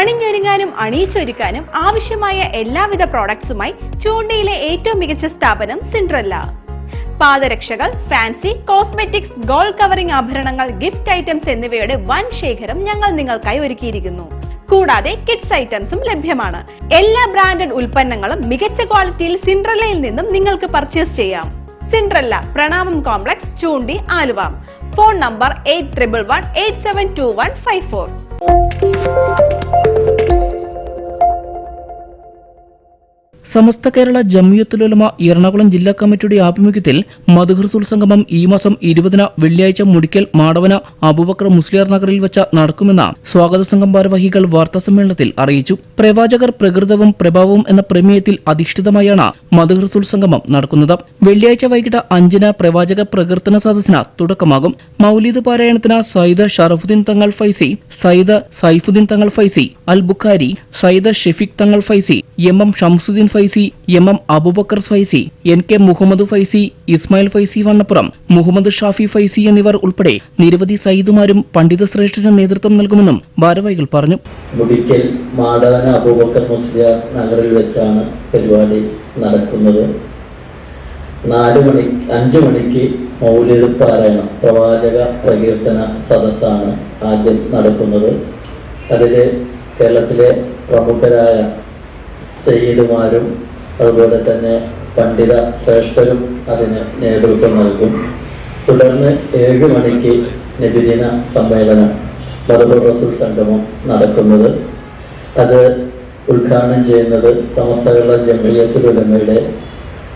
അണിഞ്ഞൊരുങ്ങാനും അണിയിച്ചൊരുക്കാനും ആവശ്യമായ എല്ലാവിധ പ്രോഡക്ട്സുമായി ചൂണ്ടയിലെ ഏറ്റവും മികച്ച സ്ഥാപനം സിൻഡ്രല്ല പാദരക്ഷകൾ ഫാൻസി കോസ്മെറ്റിക്സ് ഗോൾഡ് കവറിംഗ് ആഭരണങ്ങൾ ഗിഫ്റ്റ് ഐറ്റംസ് എന്നിവയുടെ വൻ ശേഖരം ഞങ്ങൾ നിങ്ങൾക്കായി ഒരുക്കിയിരിക്കുന്നു. കൂടാതെ കിഡ്സ് ഐറ്റംസും ലഭ്യമാണ്. എല്ലാ ബ്രാൻഡഡ് ഉൽപ്പന്നങ്ങളും മികച്ച ക്വാളിറ്റിയിൽ സിൻഡ്രല്ലയിൽ നിന്നും നിങ്ങൾക്ക് പർച്ചേസ് ചെയ്യാം. സിൻഡ്രല്ല പ്രണാമം കോംപ്ലക്സ് ചൂണ്ടി Aluva. Phone number eight triple one eight seven two one five four Samastha Kerala Jamiyyathul Ulama Ernakulam ജില്ലാ കമ്മിറ്റിയുടെ ആഭിമുഖ്യത്തിൽ മധുഹൃസുൽ സംഗമം ഈ മാസം ഇരുപതിന് വെള്ളിയാഴ്ച മുടിക്കൽ മാടവന അബൂബക്കർ മുസ്ലിയാർ നഗറിൽ വെച്ച നടക്കുമെന്ന സ്വാഗത സംഘം ഭാരവാഹികൾ വാർത്താസമ്മേളനത്തിൽ അറിയിച്ചു. പ്രവാചകർ പ്രകൃതവും പ്രഭാവവും എന്ന പ്രമേയത്തിൽ അധിഷ്ഠിതമായാണ് മധുഹൃസുൽ സംഗമം നടക്കുന്നത്. വെള്ളിയാഴ്ച വൈകിട്ട് അഞ്ചിന് പ്രവാചക പ്രകീർത്തന സദസ്സിന് തുടക്കമാകും. മൌലീദ് പാരായണത്തിന് സയ്യിദ് ഷറഫുദ്ദീൻ തങ്ങൾ Faizy Sayyid Saifuddin Thangal Faizy Al Bukhari Sayyid Shafeeq Thangal Faizy M M Shamsuddin Faizy M M Abubakar Faizy N K Muhammad Faizy Ismail Faizy Vannappuram Muhammad Shafi Faizy എന്നിവർ ഉൾപ്പെടെ നിരവധി സയ്യിദുമാരും പണ്ഡിത ശ്രേഷ്ഠന് നേതൃത്വം നൽകുമെന്നും ഭാരവാഹികൾ പറഞ്ഞു. മുടിക്കൽ മാടാന അബൂബക്കർ നഗറിൽ വെച്ചാണ് പരിപാടി നടക്കുന്നത്. നാല് മണി അഞ്ചു മണിക്ക് മൗലിക പ്രവാചക പ്രകീർത്തന സദസ്സാണ് ആദ്യം നടക്കുന്നത്. അതിൽ കേരളത്തിലെ പ്രമുഖരായ സയ്യിദുമാരും അതുപോലെ തന്നെ പണ്ഡിത ശ്രേഷ്ഠരും അതിന് നേതൃത്വം നൽകും. തുടർന്ന് ഏഴ് മണിക്ക് നബിദിന സമ്മേളനം റസൂൽ സംഗമം നടക്കുന്നത്. അത് ഉദ്ഘാടനം ചെയ്യുന്നത് സമസ്ത കേരള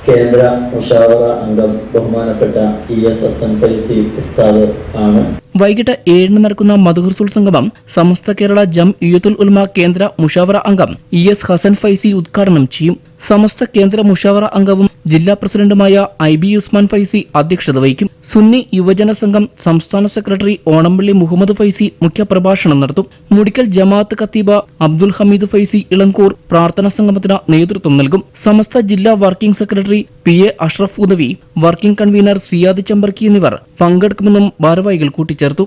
കേന്ദ്ര മുഷാവറ അംഗം ബഹുമാനപ്പെട്ട E S S N Faizy ഉസ്താദ് ആണ്. വൈകിട്ട് ഏഴിന് നടക്കുന്ന മധുഹർസുൽ സംഗമം സമസ്ത കേരള ജം ഇയത്തുൽ ഉൽമ കേന്ദ്ര മുഷാവറ അംഗം ഇ എസ് ഹസൻ ഫൈസി ഉദ്ഘാടനം ചെയ്യും. സമസ്ത കേന്ദ്ര മുഷാവറ അംഗവും ജില്ലാ പ്രസിഡന്റുമായ ഐ ബി ഉസ്മാൻ ഫൈസി അധ്യക്ഷത വഹിക്കും. സുന്നി യുവജന സംഘം സംസ്ഥാന സെക്രട്ടറി ഓണംപള്ളി മുഹമ്മദ് ഫൈസി മുഖ്യപ്രഭാഷണം നടത്തും. മുടിക്കൽ ജമാഅത്ത് ഖത്തീബ അബ്ദുൽ ഹമീദ് ഫൈസി ഇളങ്കൂർ പ്രാർത്ഥനാ സംഗമത്തിന് നേതൃത്വം നൽകും. സമസ്ത ജില്ലാ working secretary P A Ashraf Udavi working convener Siyad Champarkki എന്നിവർ പങ്കെടുക്കുമെന്നും ഭാരവാഹികൾ കൂട്ടിച്ചേർത്തു.